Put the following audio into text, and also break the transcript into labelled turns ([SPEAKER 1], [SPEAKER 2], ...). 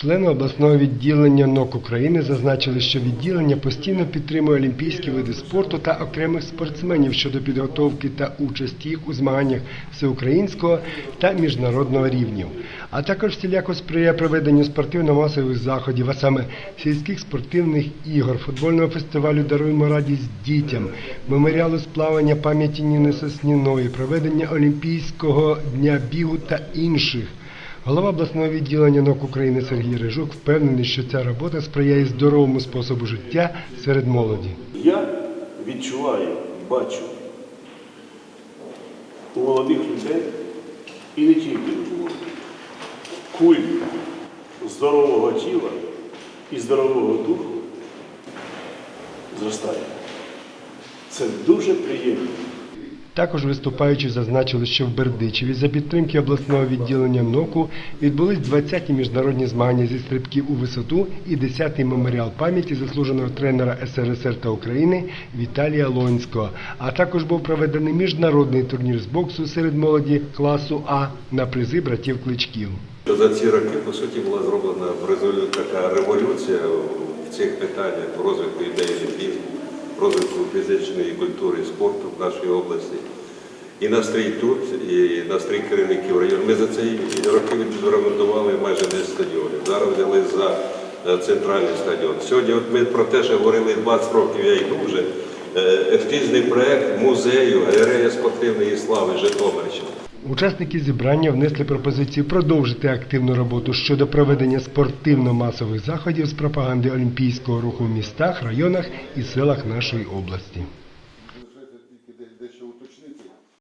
[SPEAKER 1] Члени обласного відділення НОК України зазначили, що відділення постійно підтримує олімпійські види спорту та окремих спортсменів щодо підготовки та участі їх у змаганнях всеукраїнського та міжнародного рівнів, а також всіляко сприяє проведенню спортивно-масових заходів, а саме сільських спортивних ігор, футбольного фестивалю Даруємо радість дітям, меморіалу сплавання пам'яті Ніни Сосніної, проведення Олімпійського дня бігу та інших. Голова обласного відділення НОК України Сергій Рижук впевнений, що ця робота сприяє здоровому способу життя серед молоді.
[SPEAKER 2] Я відчуваю, бачу у молодих людей і не тільки у молодих, культ здорового тіла і здорового духу зростає. Це дуже приємно.
[SPEAKER 1] Також виступаючи зазначили, що в Бердичеві за підтримки обласного відділення НОКу відбулись 20-ті міжнародні змагання зі стрибків у висоту і 10-й меморіал пам'яті заслуженого тренера СРСР та України Віталія Лонського. А також був проведений міжнародний турнір з боксу серед молоді класу А на призи братів Кличків.
[SPEAKER 3] За ці роки, по суті, була зроблена в резолю- така революція в цих питаннях розвитку ідеї олімпізму, розвитку фізичної культури і спорту в нашій області. І настрій тут, і настрій керівників району. Ми за ці роки відремонтували майже 10 стадіонів. Зараз взяли за е, центральний стадіон. Сьогодні от ми про те, що говорили 20 років, я йду вже. Е, Ескізний проект музею галерея спортивної слави Житомирщини.
[SPEAKER 1] Учасники зібрання внесли пропозицію продовжити активну роботу щодо проведення спортивно-масових заходів з пропаганди олімпійського руху в містах, районах і селах нашої області.